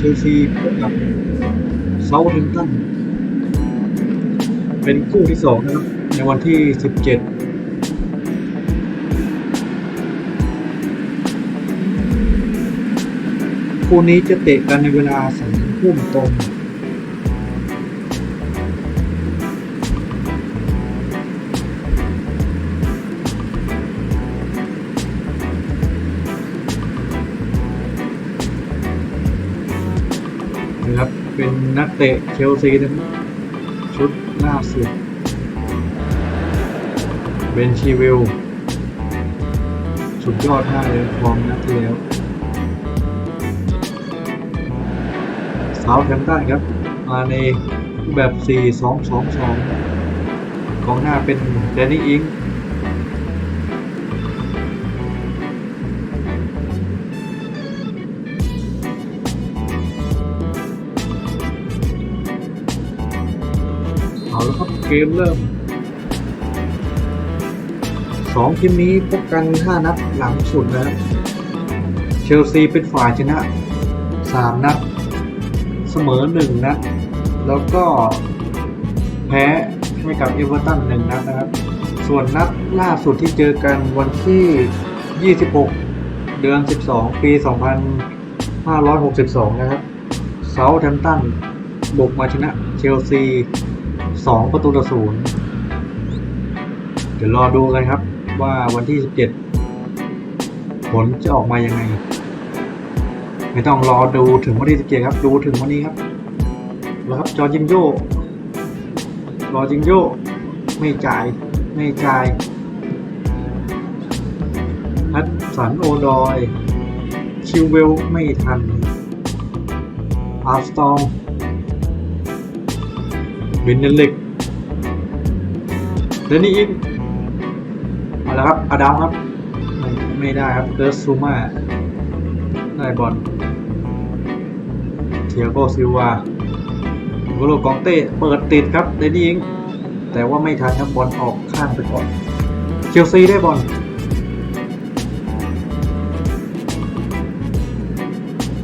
เชลซีพบกับเซาท์แฮมป์ตันเป็นคู่ที่สองนะครับ ในวันที่ 17คู่นี้จะเตะกันในเวลาสองทุ่มตรง นะครับ เป็นนักเตะเชลซีนะครับชุดล่าสุดเบนชีวิลสุดยอดมากเลยฟอร์มนัดที่แล้วสาวแคมป์ตันครับ มาในรูปแบบ 4-2-2-2กองหน้าเป็นแดนนี่อิง เกมเริ่มสองทีมนี้พบกัน 5 นัดหลังสุดนะครับเชลซีเป็นฝ่ายชนะ 3 นัด เสมอ 1 นัด แล้วก็แพ้ให้กับเอเวอร์ตัน 1 นัดนะครับ ส่วนนัดล่าสุดที่เจอกันวันที่ 26 เดือน 12 ปี 2562 นะครับเซาท์แฮมป์ตันบุกมาชนะเชลซี 2 ประตูต่อศูนย์เดี๋ยวรอดูกันครับว่าวันที่ 17 ผลจะออกมายังไง ไม่ต้องรอดูถึงวันที่ 17 ครับ ดูถึงวันนี้ครับแล้วครับจอจินโยรอจินโยไม่จ่าย ไม่จ่ายฮัตสันโอดอยคิวเวลไม่ทันอาร์สตอง วินเนลเล็กเดนนี่อิงมาแล้วครับอดัมครับ ไม่ได้ครับเกิร์ซูมาได้บอลเทียโกซิลวาโกโลกองเต้เปิดติดครับเดนนี่อิงแต่ว่าไม่ทันครับบอลออกข้างไปก่อนเชลซีได้บอล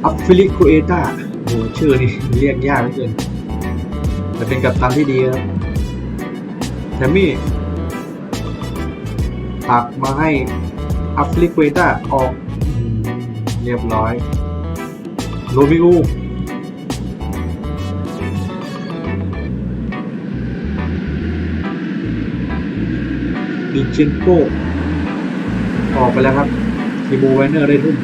อัฟฟิลิคูเอตาโหชื่อนี่เรียกยากเหลือเกิน แต่เป็นกัปตันที่ดีครับแทมมี่ตักมาให้อัฟลิเวต้าออกเรียบร้อยโรบิอูดิเชนโกออกไปแล้วครับทีโบไวเนอร์ได้ทุ่ม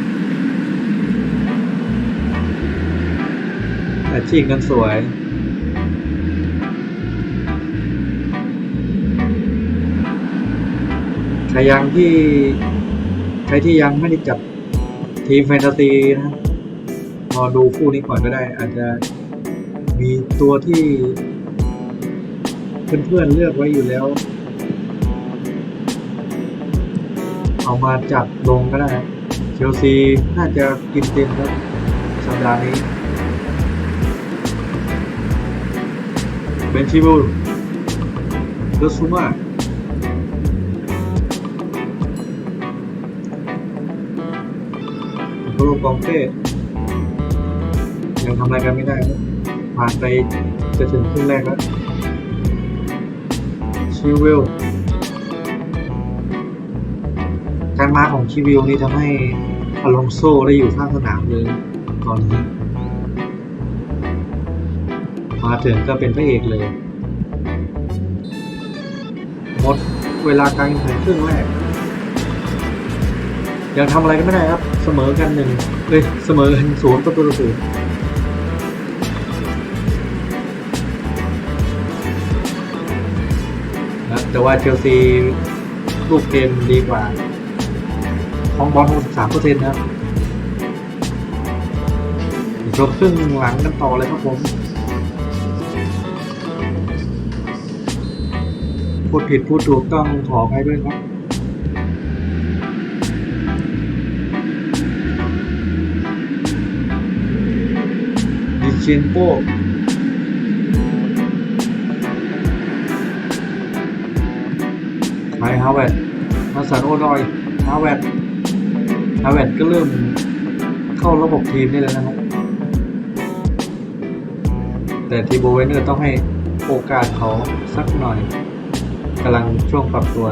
แต่ชิงกันสวย ครยังที่ใครที่ยังไม่ได้จับทีมแฟนตาซีนะรอดูคู่นี้ก่อนก็ได้ อาจจะมีตัวที่เพื่อนๆเลือกไว้อยู่แล้ว เอามาจับลงก็ได้เชลซีน่าจะกินเต็มครับสัปดาห์นี้เบนชิบูลโดซูมา กองเต้ยังทำอะไรกันไม่ได้ครับผ่านไปจะถึงครึ่งแรกแล้วชิววิลการมาของชิวิลนี่ทำให้อลองโซได้อยู่ข้างสนามเลยตอนนี้ มาถึงก็เป็นพระเอกเลยหมดเวลาการแข่งขันครึ่งแรกยังทำอะไรกันไม่ได้ครับ เสมอกันหนึ่ง เอ้ยเสมอกันศูนย์ประตูต่อศูนย์นะแต่ว่าเชลซีลูกเกมดีกว่าของบอล63เปอร์เซ็นต์ครับชมครึ่งหลังกันต่อเลยครับผมพูดผิดพูดถูกต้องขออภัยด้วยครับ ดิเชนโปไมฮาวเวตมาสันโอดอยฮาวเวตฮาวเวตก็เริ่มเข้าระบบทีมได้แล้วนะครับ แต่ทีโบเวเนอร์ต้องให้โอกาสเขาสักหน่อยกำลังช่วงปรับตัว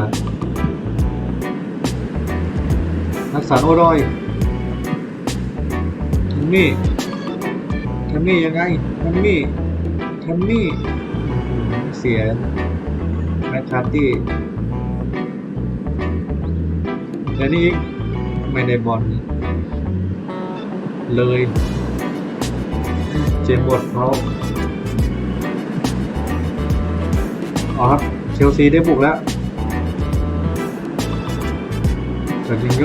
นักสารโอรอยแทมมี่แทมมี่ยังไงทมมี่ทมมี่เสียแมคคาร์ตี้แล้วนี่ไม่ได้บอลเลย เจมส์บอดเขาอ๋อครับ เชลซีได้บุกแล้วจอร์จินโย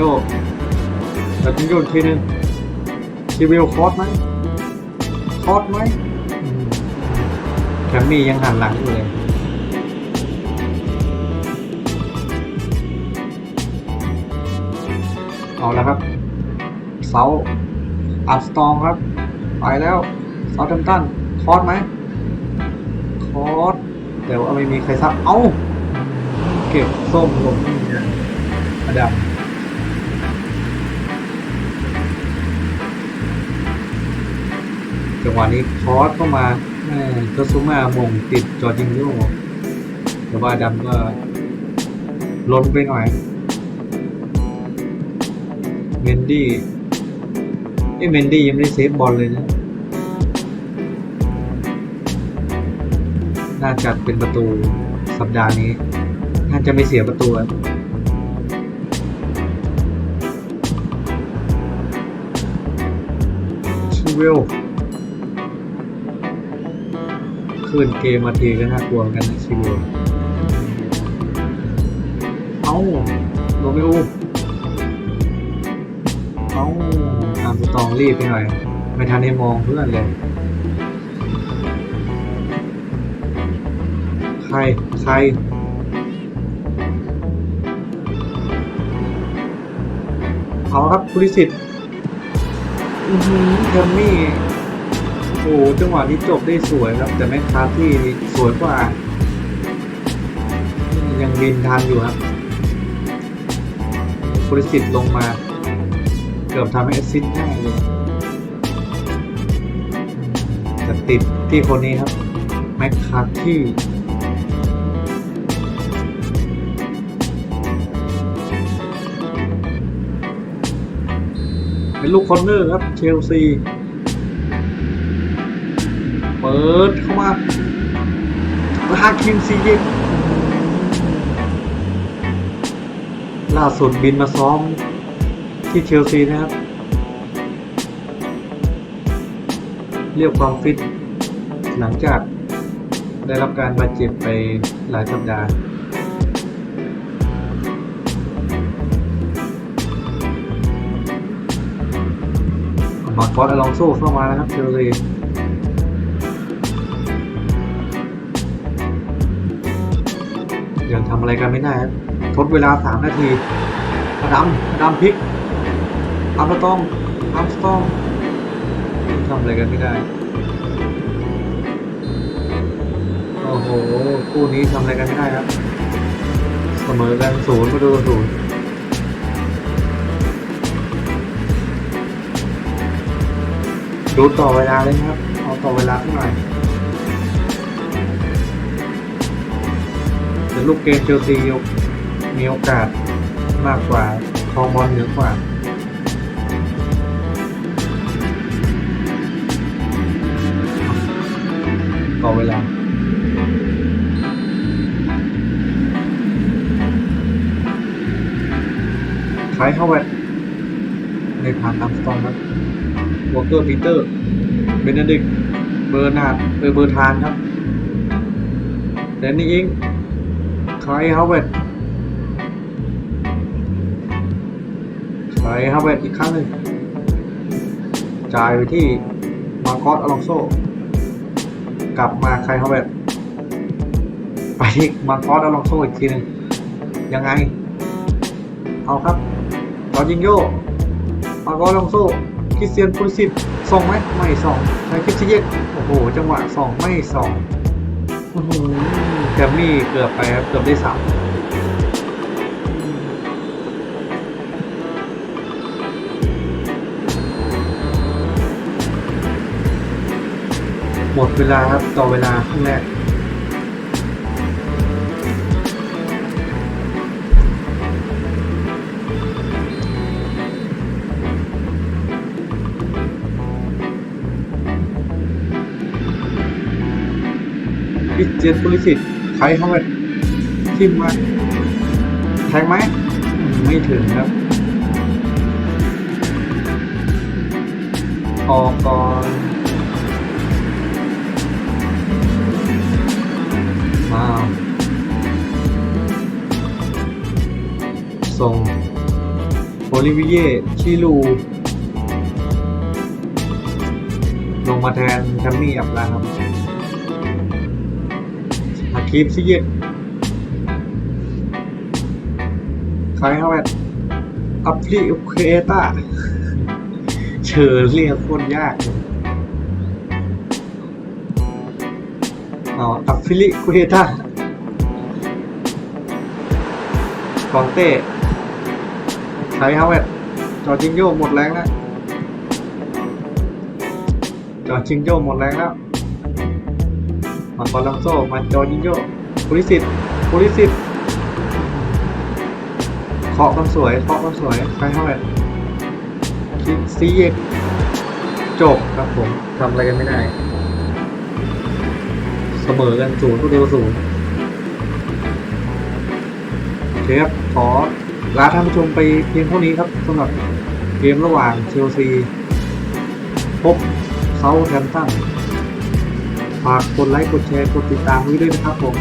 จอร์จินโยทีนึงชีวิลคอสไหม คอสไหมแคมมี่ยังหันหลังอยู่เลยเอาแล้วครับเสาอัพสตองครับ ไปแล้วเสาทัมตันคอสไหมคอสแต่ว่าไม่มีใครซับ เอ้า เก็บส้มลงอดับ จังหวะนี้คอสเข้ามาแม่ก็ซุมามงติดจอร์จิงโยแต่ว่าดัมก็ล้นไปหน่อยเมนดี้เอ้เมนดี้ยังไม่ได้เซฟบอลเลยนะ น่าจะเป็นประตูสัปดาห์นี้ น่าจะไม่เสียประตูชิเวล ขึ้นเกมมาทีก็น่ากลัวกันนะชิวเอาโรเมโอเอาตามสตองรีบไปหน่อย ไม่ทันได้มองเพื่อนเลย ใคร ใครเอาครับพุริสิทธิ์อือหือแทมมี่ โอ้โหจังหวะนี้จบได้สวยครับ แต่แม่ค้าที่สวยกว่า ยังบินทันอยู่ครับพุริสิทธิ์ลงมา เกือบทำให้แอซิสได้เลยแต่ติดที่คนนี้ครับ แม็กคาร์ที่เป็นลูกคอนเนอร์ครับ เชลซี เปิดเข้ามาลาคิมซีเยกล่าสุดบินมาซ้อมที่เชลซีนะครับ เรียกความฟิต หลังจากได้รับการบาดเจ็บไปหลายสัปดาห์มาคอสอลองโซ่เข้ามาแล้วครับเชลซี ยังทำอะไรกันไม่ได้ครับทดเวลา 3 นาทีอดัมอดัมพลิกอัมสตองอัมสตองทำอะไรกันไม่ได้ โอ้โห คู่นี้ทำอะไรกันไม่ได้ครับ เสมอกันศูนย์ประตูศูนย์ดูต่อเวลาเลยครับ เอาต่อเวลาสักหน่ แต่ลูกเกมเชลซีมีโอกาสมากกว่าครองบอลเหนือกว่าต่อเวลาใช้เข้าไปในผ่านตามสตองครับวอเกอร์ปีเตอร์เบนเดดิกเบอร์นาดเออเบอร์ทานครับแดนนี่อิง ใครฮาวเวตใครเฮาวเวตอีกครั้งหนึ่งจ่ายไปที่มาร์กอสอลองโซ กลับมาใครเขาแบบไปที่มาคอสแล้วลองโซอีกทีหนึ่งยังไง เอาครับจอจิงโยมาคอสอลองโซคริสเตียนพูลิสิตส่งไหมไม่ส่งใช้คริสเตียนโอ้โห จังหวะส่งไม่ส่ง อื้อหือแกมมี่เกือบไปครับเกือบได้สามหมดเวลาครับต่อเวลาครึ่งแรก พิเจนบริสิทธิ์ใครเข้าไปทิมมาแทงไหมไม่ถึงครับ ออกก่อนมาส่งโอลิวิเย่ชิลูลงมาแทนแทมมี่อับลาครับ คิมซิเยตใครเข้าไปอัพลิอุเคตาเชิญเรียกคตรยากเลยเออัพลิอุเคตากองเต้ใครเข้าไปจอจิงโยหมดแรงแล้ว จอจิงโยหมดแรงแล้ว มาบอลลังโซมาจอร์จิโยโพลิสิตโพลิสิตเคาะกันสวยเคาะกันสวยใครเท่าไหร่คิกซีเอกจบครับผมทำอะไรกันไม่ได้ เสมอกันศูนย์ประตูศูนย์โอเคครับขอลาท่านผู้ชมไปเพียงเท่านี้ครับสำหรับเกมระหว่างเชลซีพบเซาแฮมตัน ฝากกดไลค์กดแชร์กดติดตามไว้ด้วยนะครับผม